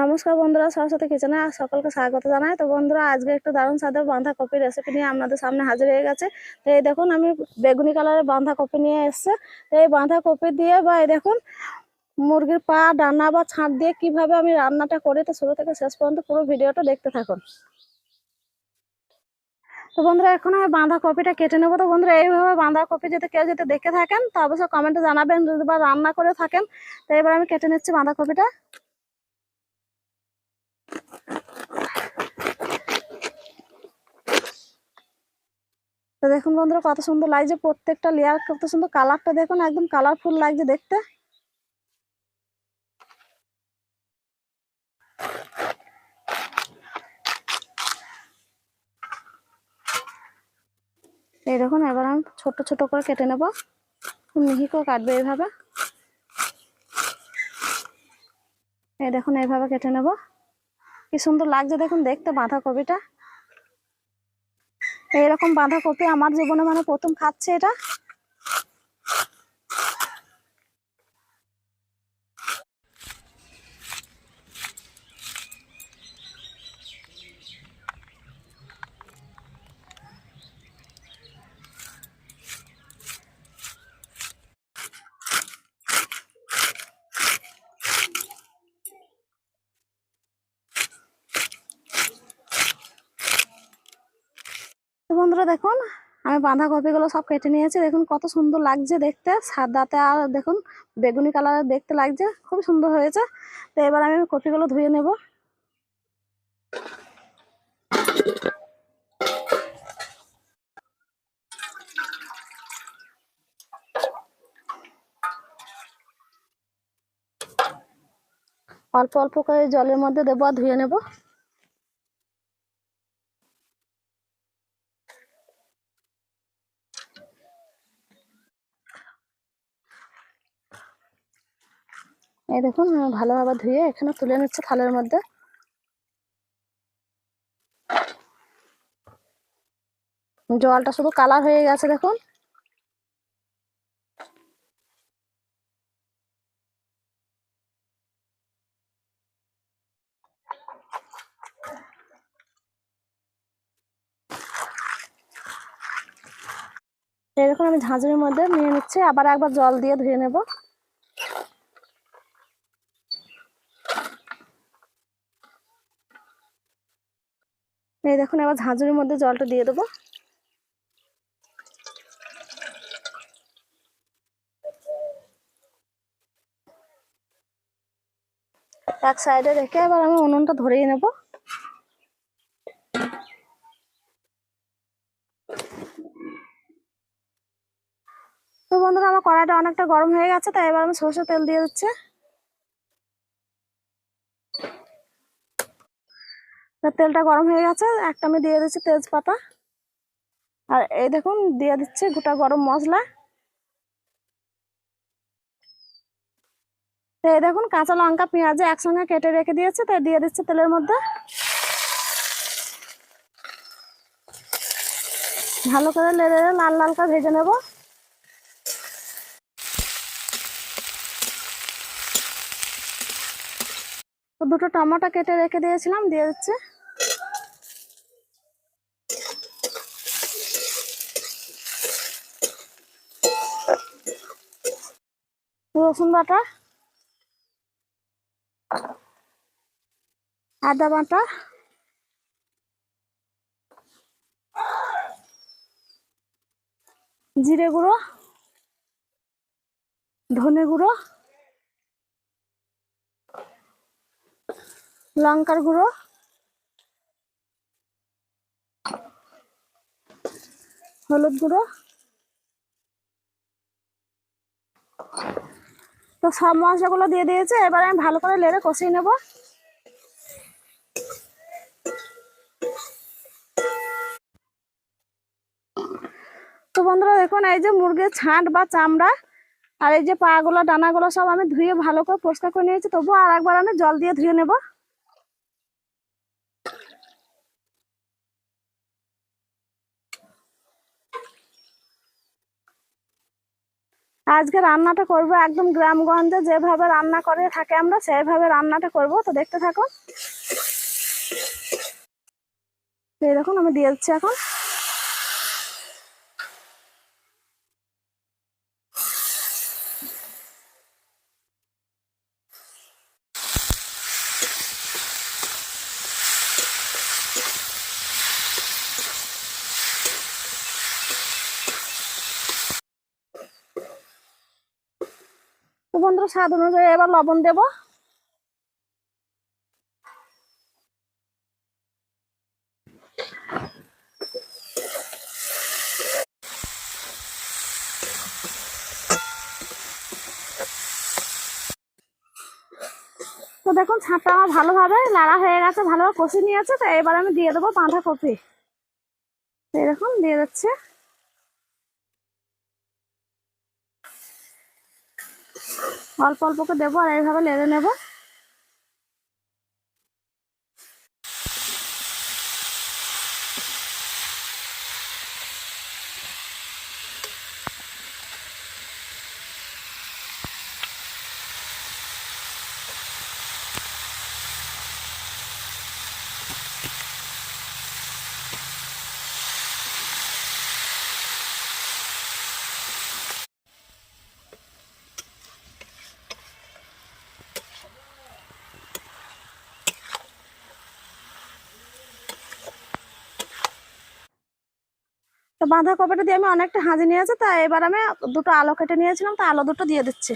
নমস্কার বন্ধুরা, সরস্বতী কিচেনে সকলকে স্বাগত জানাই। তো বন্ধুরা, আজকে একটু দারুণ স্বাদের বাঁধাকপির রেসিপি নিয়ে আপনাদের সামনে হাজির হয়ে গেছে। তো এই দেখুন, আমি বেগুনি কালারের বাঁধাকপি নিয়ে এসছে। তো এই বাঁধাকপি দিয়ে বা এই দেখুন, মুরগির পা, ডানা বা ছাঁট দিয়ে কীভাবে আমি রান্নাটা করি, তো শুরু থেকে শেষ পর্যন্ত পুরো ভিডিওটা দেখতে থাকুন। তো বন্ধুরা, এখন আমি বাঁধাকপিটা কেটে নেব। তো বন্ধুরা, এইভাবে বাঁধাকপি যদি কেউ যদি দেখে থাকেন, তো অবশ্যই কমেন্টে জানাবেন। যদি বা রান্না করে থাকেন, তো এবার আমি কেটে নিচ্ছি বাঁধাকপিটা। তো দেখুন বন্ধুরা, কত সুন্দর লাগছে। প্রত্যেকটা লেয়ার কত সুন্দর কালারটা দেখুন, একদম কালারফুল লাগছে দেখতে। এই দেখুন, এবার আমি ছোট ছোট করে কেটে নেব। মিহি করে কাটবে এইভাবে এই দেখুন এইভাবে কেটে নেব। কি সুন্দর লাগছে দেখুন দেখতে বাঁধাকপিটা। এরকম বাঁধাকপি আমার জীবনে মানে প্রথম খাচ্ছে এটা তো বন্ধুরা দেখুন। আমি বাঁধাকপিগুলো সব কেটে নিয়েছি। দেখুন কত সুন্দর লাগছে দেখতে। সাদাতে আর দেখুন বেগুনি কালারের দেখতে লাগছে। খুব সুন্দর হয়েছে। তো এবার আমি কপিগুলো ধুয়ে নেব। অল্প অল্প করে জলের মধ্যে দেবো আর ধুয়ে নেব। এই দেখুন ভালোভাবে ধুয়ে এখানে তুলে নিচ্ছে থালের মধ্যে। জলটা শুধু কালার হয়ে গেছে, দেখুন। দেখুন, আমি ঝাঁঝরির মধ্যে নিয়ে নিচ্ছি। আবার একবার জল দিয়ে ধুয়ে নেব। এই দেখুন, এবার ঝাঁঝরির মধ্যে জলটা দিয়ে দেবো। এক সাইডে রেখে এবার আমি উনুনটা ধরিয়ে নেব। তো বন্ধুরা, আমার কড়াইটা অনেকটা গরম হয়ে গেছে, তাই এবার আমি সরষের তেল দিয়ে দিচ্ছি। তেলটা গরম হয়ে গেছে, একটা আমি দিয়ে দিচ্ছি তেজপাতা। আর এই দেখুন, দিয়ে দিচ্ছি গোটা গরম মশলা। তো এই দেখুন, কাঁচা লঙ্কা, পেঁয়াজ একসঙ্গে কেটে রেখে দিয়েছে, তাই দিয়ে দিচ্ছি তেলের মধ্যে। ভালো করে লেড়ে লাল লাল করে ভেজে নেব। দুটো টমেটো কেটে রেখে দিয়েছিলাম, দিয়ে দিচ্ছি। রসুন বাটা আদা বাটা জিরে গুঁড়ো ধনে গুঁড়ো লঙ্কার গুঁড়ো হলুদ গুঁড়ো তো সব মশলাগুলো দিয়ে দিয়েছে, এবার আমি ভালো করে লেড়ে কষিয়ে নেব। তো বন্ধুরা দেখুন, এই যে মুরগির ছাঁট বা চামড়া আর এই যে পাগুলো, ডানাগুলো সব আমি ধুয়ে ভালো করে পরিষ্কার করে নিয়েছি, তবুও আর একবার আমি জল দিয়ে ধুয়ে নেব। আজকে রান্নাটা করব একদম গ্রামগঞ্জে, যেভাবে রান্না করে থাকে আমরা, সেইভাবে রান্নাটা করব। তো দেখতে থাকুন এই দেখুন, আমি দিয়ে দিচ্ছি এখন। তো বন্ধুরা, স্বাদ অনুযায়ী এবার লবণ দেবো। তো দেখুন ছাঁটটা আমার ভালোভাবে লাড়া হয়ে গেছে, ভালোভাবে কষি নিয়েছে, তো এবার আমি দিয়ে দেবো বাঁধাকপি এরকম দিয়ে যাচ্ছে অল্প অল্প করে দেবো আর এইভাবে লেড়ে নেব। তো বাঁধাকপিটা দিয়ে আমি অনেকটা হাজি নিয়েছি, তা এবার আমি দুটো আলো কেটে নিয়েছিলাম, তা আলু দুটো দিয়ে দিচ্ছি।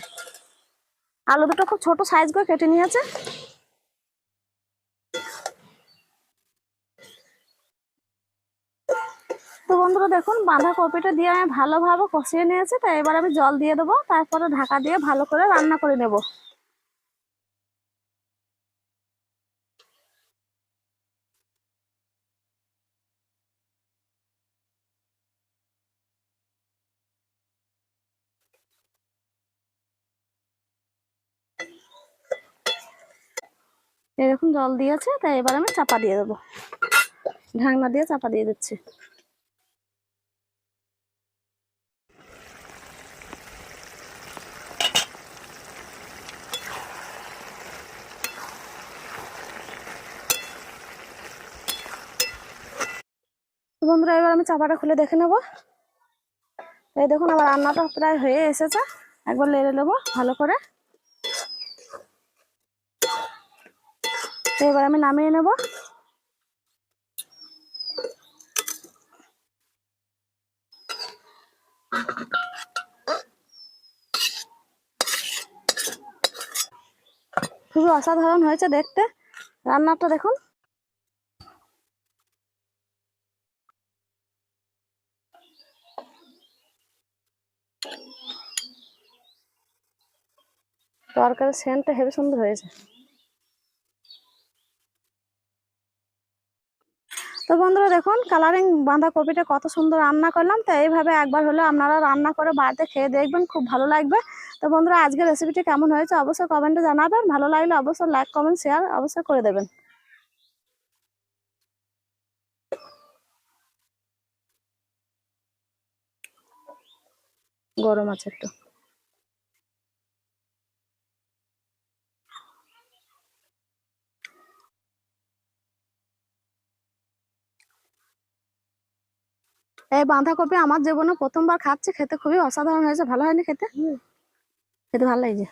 আলু দুটো খুব ছোট সাইজ করে কেটে নিয়েছে। তো বন্ধুরা দেখুন, বাঁধাকপিটা দিয়ে আমি ভালোভাবে কষিয়ে নিয়েছি, তা এবার আমি জল দিয়ে দেবো, তারপরে ঢাকা দিয়ে ভালো করে রান্না করে নেব। এরকম জল দিয়েছে, তাই এবার আমি চাপা দিয়ে দেবো। ঢাকনা দিয়ে চাপা দিয়ে দিচ্ছি। বন্ধুরা, এবার আমি চাপাটা খুলে দেখে নেব। এই দেখুন, আমার রান্নাটা প্রায় হয়ে এসেছে। একবার লেড়ে নেব ভালো করে। এবার আমি নামিয়ে নেব। খুবই অসাধারণ হয়েছে দেখতে। রান্নাটা দেখুন। তরকারির সেন্টটা হেভি সুন্দর হয়েছে। তো বন্ধুরা দেখুন কালারিং বাঁধাকপিটা কত সুন্দর রান্না করলাম। তো এইভাবে একবার হলে আপনারা রান্না করে বাড়িতে খেয়ে দেখবেন, খুব ভালো লাগবে। তো বন্ধুরা, আজকের রেসিপিটি কেমন হয়েছে অবশ্যই কমেন্টে জানাবেন। ভালো লাগলে অবশ্যই লাইক কমেন্ট শেয়ার অবশ্যই করে দেবেন। গরম আছে একটু। এই বাঁধাকপি আমার জীবনে প্রথমবার খাচ্ছি খেতে খুবই অসাধারণ হয়েছে ভালো হয়নি খেতে? খেতে ভালো লাগছে।